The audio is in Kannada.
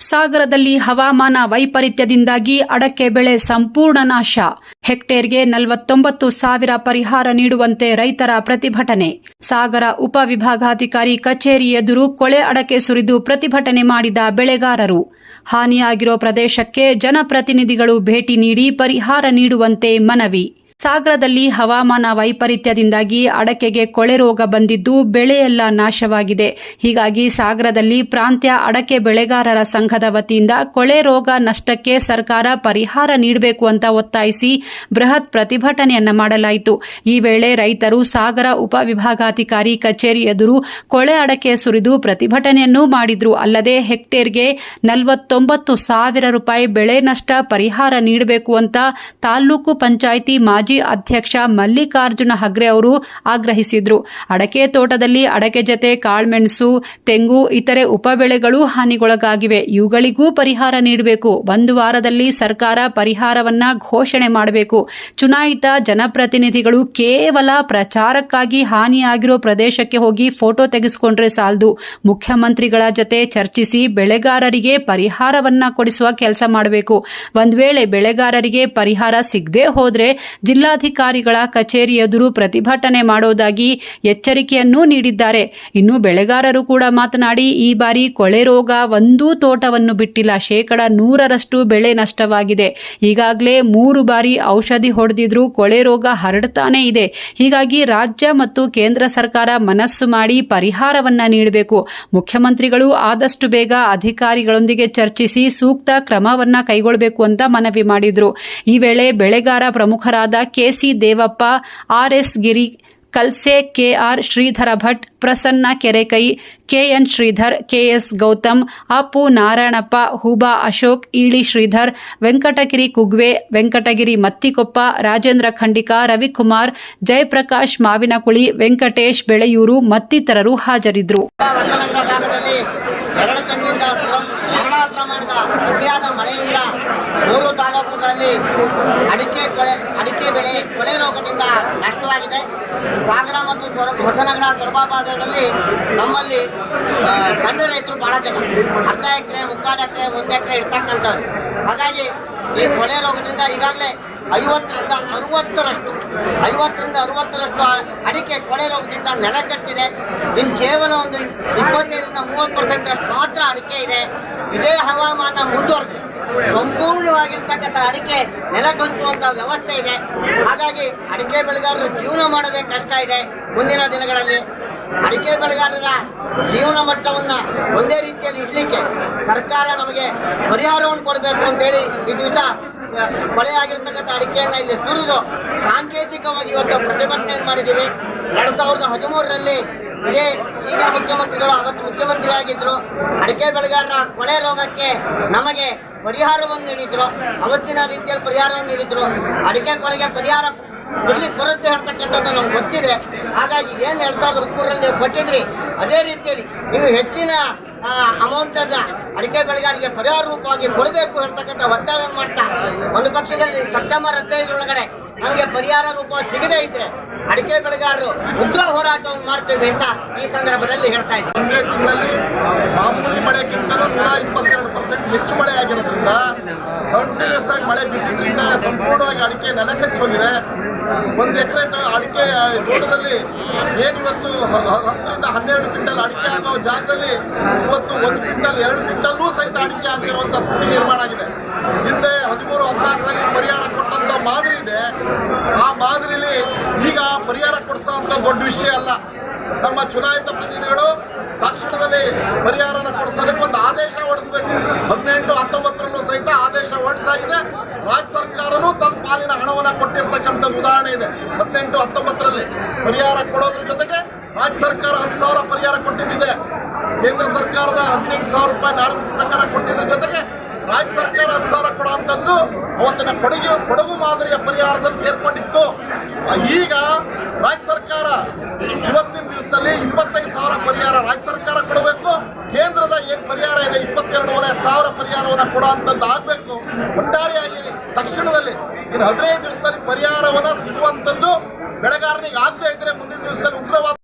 ಸಾಗರದಲ್ಲಿ ಹವಾಮಾನ ವೈಪರೀತ್ಯದಿಂದಾಗಿ ಅಡಕೆ ಬೆಳೆ ಸಂಪೂರ್ಣ ನಾಶ. ಹೆಕ್ಟೇರ್ಗೆ ನಲವತ್ತೊಂಬತ್ತು ಸಾವಿರ ಪರಿಹಾರ ನೀಡುವಂತೆ ರೈತರ ಪ್ರತಿಭಟನೆ. ಸಾಗರ ಉಪವಿಭಾಗಾಧಿಕಾರಿ ಕಚೇರಿ ಎದುರು ಕೊಳೆ ಅಡಕೆ ಸುರಿದು ಪ್ರತಿಭಟನೆ ಮಾಡಿದ ಬೆಳೆಗಾರರು. ಹಾನಿಯಾಗಿರೋ ಪ್ರದೇಶಕ್ಕೆ ಜನಪ್ರತಿನಿಧಿಗಳು ಭೇಟಿ ನೀಡಿ ಪರಿಹಾರ ನೀಡುವಂತೆ ಮನವಿ. ಸಾಗರದಲ್ಲಿ ಹವಾಮಾನ ವೈಪರೀತ್ಯದಿಂದಾಗಿ ಅಡಕೆಗೆ ಕೊಳೆ ರೋಗ ಬಂದಿದ್ದು ಬೆಳೆಯೆಲ್ಲ ನಾಶವಾಗಿದೆ. ಹೀಗಾಗಿ ಸಾಗರದಲ್ಲಿ ಪ್ರಾಂತ್ಯ ಅಡಕೆ ಬೆಳೆಗಾರರ ಸಂಘದ ವತಿಯಿಂದ ಕೊಳೆ ರೋಗ ನಷ್ಟಕ್ಕೆ ಸರ್ಕಾರ ಪರಿಹಾರ ನೀಡಬೇಕು ಅಂತ ಒತ್ತಾಯಿಸಿ ಬೃಹತ್ ಪ್ರತಿಭಟನೆಯನ್ನ ಮಾಡಲಾಯಿತು. ಈ ವೇಳೆ ರೈತರು ಸಾಗರ ಉಪವಿಭಾಗಾಧಿಕಾರಿ ಕಚೇರಿ ಎದುರು ಕೊಳೆ ಅಡಕೆ ಸುರಿದು ಪ್ರತಿಭಟನೆಯನ್ನೂ ಮಾಡಿದ್ರು. ಅಲ್ಲದೆ ಹೆಕ್ಟೇರ್ಗೆ ನಲವತ್ತೊಂಬತ್ತು ಸಾವಿರ ರೂಪಾಯಿ ಬೆಳೆ ನಷ್ಟ ಪರಿಹಾರ ನೀಡಬೇಕು ಅಂತ ತಾಲೂಕು ಪಂಚಾಯಿತಿ ಮಾಜಿ ಅಧ್ಯಕ್ಷ ಮಲ್ಲಿಕಾರ್ಜುನ ಹಗ್ರೆ ಅವರು ಆಗ್ರಹಿಸಿದ್ರು. ಅಡಕೆ ತೋಟದಲ್ಲಿ ಅಡಕೆ ಜತೆ ಕಾಳ್ಮೆಣಸು, ತೆಂಗು, ಇತರೆ ಉಪಬೆಳೆಗಳು ಹಾನಿಗೊಳಗಾಗಿವೆ. ಇವುಗಳಿಗೂ ಪರಿಹಾರ ನೀಡಬೇಕು. ಒಂದು ವಾರದಲ್ಲಿ ಸರ್ಕಾರ ಪರಿಹಾರವನ್ನ ಘೋಷಣೆ ಮಾಡಬೇಕು. ಚುನಾಯಿತ ಜನಪ್ರತಿನಿಧಿಗಳು ಕೇವಲ ಪ್ರಚಾರಕ್ಕಾಗಿ ಹಾನಿಯಾಗಿರೋ ಪ್ರದೇಶಕ್ಕೆ ಹೋಗಿ ಫೋಟೋ ತೆಗೆಸಿಕೊಂಡ್ರೆ ಸಾಲದು. ಮುಖ್ಯಮಂತ್ರಿಗಳ ಜತೆ ಚರ್ಚಿಸಿ ಬೆಳೆಗಾರರಿಗೆ ಪರಿಹಾರವನ್ನ ಕೊಡಿಸುವ ಕೆಲಸ ಮಾಡಬೇಕು. ಒಂದು ವೇಳೆ ಬೆಳೆಗಾರರಿಗೆ ಪರಿಹಾರ ಸಿಗದೆ ಹೋದ್ರೆ ಜಿಲ್ಲಾಧಿಕಾರಿಗಳ ಕಚೇರಿ ಎದುರು ಪ್ರತಿಭಟನೆ ಮಾಡೋದಾಗಿ ಎಚ್ಚರಿಕೆಯನ್ನೂ ನೀಡಿದ್ದಾರೆ. ಇನ್ನು ಬೆಳೆಗಾರರು ಕೂಡ ಮಾತನಾಡಿ, ಈ ಬಾರಿ ಕೊಳೆ ರೋಗ ಒಂದೂ ತೋಟವನ್ನು ಬಿಟ್ಟಿಲ್ಲ. ಶೇಕಡ ನೂರರಷ್ಟು ಬೆಳೆ ನಷ್ಟವಾಗಿದೆ. ಈಗಾಗಲೇ ಮೂರು ಬಾರಿ ಔಷಧಿ ಹೊಡೆದಿದ್ರೂ ಕೊಳೆ ರೋಗ ಹರಡ್ತಾನೇ ಇದೆ. ಹೀಗಾಗಿ ರಾಜ್ಯ ಮತ್ತು ಕೇಂದ್ರ ಸರ್ಕಾರ ಮನಸ್ಸು ಮಾಡಿ ಪರಿಹಾರವನ್ನ ನೀಡಬೇಕು. ಮುಖ್ಯಮಂತ್ರಿಗಳು ಆದಷ್ಟು ಬೇಗ ಅಧಿಕಾರಿಗಳೊಂದಿಗೆ ಚರ್ಚಿಸಿ ಸೂಕ್ತ ಕ್ರಮವನ್ನ ಕೈಗೊಳ್ಳಬೇಕು ಅಂತ ಮನವಿ ಮಾಡಿದ್ರು. ಈ ವೇಳೆ ಬೆಳೆಗಾರ ಪ್ರಮುಖರಾದ K C Devappa R S Giri Kalse K R Shridhara Bhat, Prasanna Kerekai K N Shridhar K S Gautam Appu Narayanappa, Huba Ashok Eli Shridhar, Venkatagiri Kugve, Venkatagiri Mattikoppa, Rajendra Khandika, Ravikumar, Jayaprakash Mavinakuli, Venkatesh Beleyuru ಮತ್ತಿತರರು ಹಾಜರಿದ್ದರು. ಬಹಳ ಪ್ರಮಾಣದ ಅತಿಯಾದ ಮಳೆಯಿಂದ ಮೂರು ತಾಲೂಕುಗಳಲ್ಲಿ ಅಡಿಕೆ ಕೊಳೆ, ಅಡಿಕೆ ಬೆಳೆ, ಕೊಳೆ ರೋಗದಿಂದ ನಷ್ಟವಾಗಿದೆ. ಸಾಗರ ಮತ್ತು ಹೊಸನಗರ ನಮ್ಮಲ್ಲಿ ಸಣ್ಣ ರೈತರು ಬಹಳ ಜನ. ಅರ್ಧ ಎಕರೆ, ಮುಕ್ಕಾಲು ಎಕರೆ, ಒಂದು ಎಕರೆ ಇರ್ತಕ್ಕಂಥವ್ರು. ಹಾಗಾಗಿ ಈ ಕೊಳೆ ರೋಗದಿಂದ ಈಗಾಗಲೇ ಐವತ್ತರಿಂದ ಅರುವತ್ತರಷ್ಟು ಐವತ್ತರಿಂದ ಅರುವತ್ತರಷ್ಟು ಅಡಿಕೆ ಕೊಳೆ ರೋಗದಿಂದ ನೆಲ ಕಟ್ಟಿದೆ ಇನ್ನು ಕೇವಲ ಒಂದು ಇಪ್ಪತ್ತೈದರಿಂದ ಮೂವತ್ತು ಪರ್ಸೆಂಟ್ ಅಷ್ಟು ಮಾತ್ರ ಅಡಿಕೆ ಇದೆ. ಇದೇ ಹವಾಮಾನ ಮುಂದುವರೆದಿದೆ ಸಂಪೂರ್ಣವಾಗಿರ್ತಕ್ಕಂಥ ಅಡಿಕೆ ನೆಲ ಕಚ್ಚುವಂಥ ವ್ಯವಸ್ಥೆ ಇದೆ. ಹಾಗಾಗಿ ಅಡಿಕೆ ಬೆಳೆಗಾರರು ಜೀವನ ಮಾಡೋದೇ ಕಷ್ಟ ಇದೆ ಮುಂದಿನ ದಿನಗಳಲ್ಲಿ. ಅಡಿಕೆ ಬೆಳೆಗಾರರ ಜೀವನ ಮಟ್ಟವನ್ನು ಒಂದೇ ರೀತಿಯಲ್ಲಿ ಇಡಲಿಕ್ಕೆ ಸರ್ಕಾರ ನಮಗೆ ಪರಿಹಾರವನ್ನು ಕೊಡಬೇಕು ಅಂತೇಳಿ ಈ ದಿವಸ ಕೊಳೆಯಾಗಿರ್ತಕ್ಕಂಥ ಅಡಿಕೆಯನ್ನು ಇಲ್ಲಿ ಸುರಿದು ಸಾಂಕೇತಿಕವಾಗಿ ಇವತ್ತು ಪ್ರತಿಭಟನೆಯನ್ನು ಮಾಡಿದ್ದೀವಿ. ಎರಡು ಸಾವಿರದ ಹದಿಮೂರರಲ್ಲಿ ಇದೇ ಈಗ ಮುಖ್ಯಮಂತ್ರಿಗಳು, ಅವತ್ತು ಮುಖ್ಯಮಂತ್ರಿ ಆಗಿದ್ರು ಅಡಿಕೆ ಬೆಳೆಗಾರರ ಕೊಳೆ ರೋಗಕ್ಕೆ ನಮಗೆ ಪರಿಹಾರವನ್ನು ನೀಡಿದ್ರು. ಅವತ್ತಿನ ರೀತಿಯಲ್ಲಿ ಪರಿಹಾರವನ್ನು ನೀಡಿದ್ರು. ಅಡಿಕೆ ಕೊಳೆಗೆ ಪರಿಹಾರ ಕೊಡ್ಲಿಕ್ಕೆ ಬರುತ್ತೆ ಹೇಳ್ತಕ್ಕಂಥದ್ದು ನಮ್ಗೆ ಗೊತ್ತಿದೆ. ಹಾಗಾಗಿ ಏನು ಎರಡ್ ಸಾವಿರದ ಹದಿಮೂರರಲ್ಲಿ ನೀವು ಕೊಟ್ಟಿದ್ರಿ. ಅದೇ ರೀತಿಯಲ್ಲಿ ನೀವು ಹೆಚ್ಚಿನ ಅಮೌಂಟ್ ಅನ್ನ ಅಡಿಕೆ ಬೆಳೆಗಾರರಿಗೆ ಪರಿಹಾರ ರೂಪವಾಗಿ ಕೊಡಬೇಕು ಹೇಳ್ತಕ್ಕಂಥ ಒತ್ತಾಯವನ್ನು ಮಾಡ್ತಾ? ಒಂದು ಪಕ್ಷದಲ್ಲಿ ಸೆಪ್ಟೆಂಬರ್ ಹದಿನೈದರೊಳಗಡೆ ನಮಗೆ ಪರಿಹಾರ ರೂಪ ಸಿಗದೇ ಇದ್ರೆ ಅಡಿಕೆ ಬೆಳೆಗಾರರು ಉಗ್ರ ಹೋರಾಟವನ್ನು ಮಾಡ್ತೇವೆ ಅಂತ ಈ ಸಂದರ್ಭದಲ್ಲಿ ಹೇಳ್ತಾ ತಿಂಗಳಲ್ಲಿ ಮಾಮೂಲಿ ಮಳೆಗಿಂತಲೂ ನೂರ ಇಪ್ಪತ್ತೆರಡು ಪರ್ಸೆಂಟ್ ಹೆಚ್ಚು ಮಳೆ ಆಗಿರೋದ್ರಿಂದ ಕಂಟಿನ್ಯೂಸ್ ಆಗಿ ಮಳೆ ಬಿದ್ದಿದ್ರಿಂದ ಸಂಪೂರ್ಣವಾಗಿ ಅಡಿಕೆ ನೆಲ ಕಚ್ಚೋಗಿದೆ ಒಂದು ಎಕರೆ ಅಡಿಕೆ ತೋಟದಲ್ಲಿ ಏನಿವತ್ತು ಹತ್ತರಿಂದ ಹನ್ನೆರಡು ಕ್ವಿಂಟಲ್ ಅಡಿಕೆ ಆಗೋ ಜಾಗದಲ್ಲಿ ಇವತ್ತು ಒಂದು ಕ್ವಿಂಟಲ್, ಎರಡು ಕ್ವಿಂಟಲ್ನೂ ಸಹಿತ ಅಡಿಕೆ ಆಗಿರುವಂಥ ಸ್ಥಿತಿ ನಿರ್ಮಾಣ ಆಗಿದೆ. ಹಿಂದೆ ಹದಿಮೂರು, ಹದಿನಾಲ್ಕರಲ್ಲಿ ಪರಿಹಾರ ಕೊಟ್ಟಂತ ಮಾದರಿ ಇದೆ. ಆ ಮಾದರಿಲಿ ಈಗ ಪರಿಹಾರ ಕೊಡಿಸೋಂಥ ದೊಡ್ಡ ವಿಷಯ ಅಲ್ಲ. ನಮ್ಮ ಚುನಾಯಿತ ಪ್ರತಿನಿಧಿಗಳು ತಕ್ಷಣದಲ್ಲಿ ಪರಿಹಾರನ ಕೊಡಿಸೋದಕ್ಕೆ ಒಂದು ಆದೇಶ ಹೊರಡಿಸಬೇಕು. ಹದಿನೆಂಟು ಹತ್ತೊಂಬತ್ತರಲ್ಲೂ ಸಹಿತ ಆದೇಶ ಹೊರಡಿಸಾಗಿದೆ. ರಾಜ್ಯ ಸರ್ಕಾರನೂ ತನ್ನ ಪಾಲಿನ ಹಣವನ್ನು ಕೊಟ್ಟಿರ್ತಕ್ಕಂಥ ಉದಾಹರಣೆ ಇದೆ. ಹದಿನೆಂಟು ಹತ್ತೊಂಬತ್ತರಲ್ಲಿ ಪರಿಹಾರ ಕೊಡೋದ್ರ ಜೊತೆಗೆ ರಾಜ್ಯ ಸರ್ಕಾರ ಹತ್ತು ಸಾವಿರ ಪರಿಹಾರ ಕೊಟ್ಟಿದ್ದಿದೆ. ಕೇಂದ್ರ ಸರ್ಕಾರದ ಹದಿನೆಂಟು ಸಾವಿರ ರೂಪಾಯಿ ನಾಲ್ಕು ಪ್ರಕಾರ ಕೊಟ್ಟಿದ್ದರ ಜೊತೆಗೆ ರಾಜ್ಯ ಸರ್ಕಾರ ಹತ್ತು ಸಾವಿರ ಕೊಡುವಂಥದ್ದು ಅವತ್ತಿನ ಕೊಡುಗೆ, ಕೊಡಗು ಮಾದರಿಯ ಪರಿಹಾರದಲ್ಲಿ ಸೇರ್ಕೊಂಡಿತ್ತು. ಈಗ ರಾಜ್ಯ ಸರ್ಕಾರ ಇವತ್ತಿನ ದಿವಸದಲ್ಲಿ ಇಪ್ಪತ್ತೈದು ಸಾವಿರ ಪರಿಹಾರ ರಾಜ್ಯ ಸರ್ಕಾರ ಕೊಡಬೇಕು ಕೇಂದ್ರದ ಏನು ಪರಿಹಾರ ಇದೆ ಇಪ್ಪತ್ತೆರಡೂವರೆ ಸಾವಿರ ಪರಿಹಾರವನ್ನು ಕೊಡುವಂಥದ್ದು ಆಗಬೇಕು. ಒಟ್ಟಾರೆಯಾಗಿ ತಕ್ಷಣದಲ್ಲಿ ಇನ್ನು ಹದಿನೈದು ದಿವಸದಲ್ಲಿ ಪರಿಹಾರವನ್ನು ಸಿಗುವಂಥದ್ದು ಬೆಳೆಗಾರನಿಗೆ ಆಗದೆ ಇದ್ರೆ ಮುಂದಿನ ದಿವಸದಲ್ಲಿ ಉಗ್ರವಾದ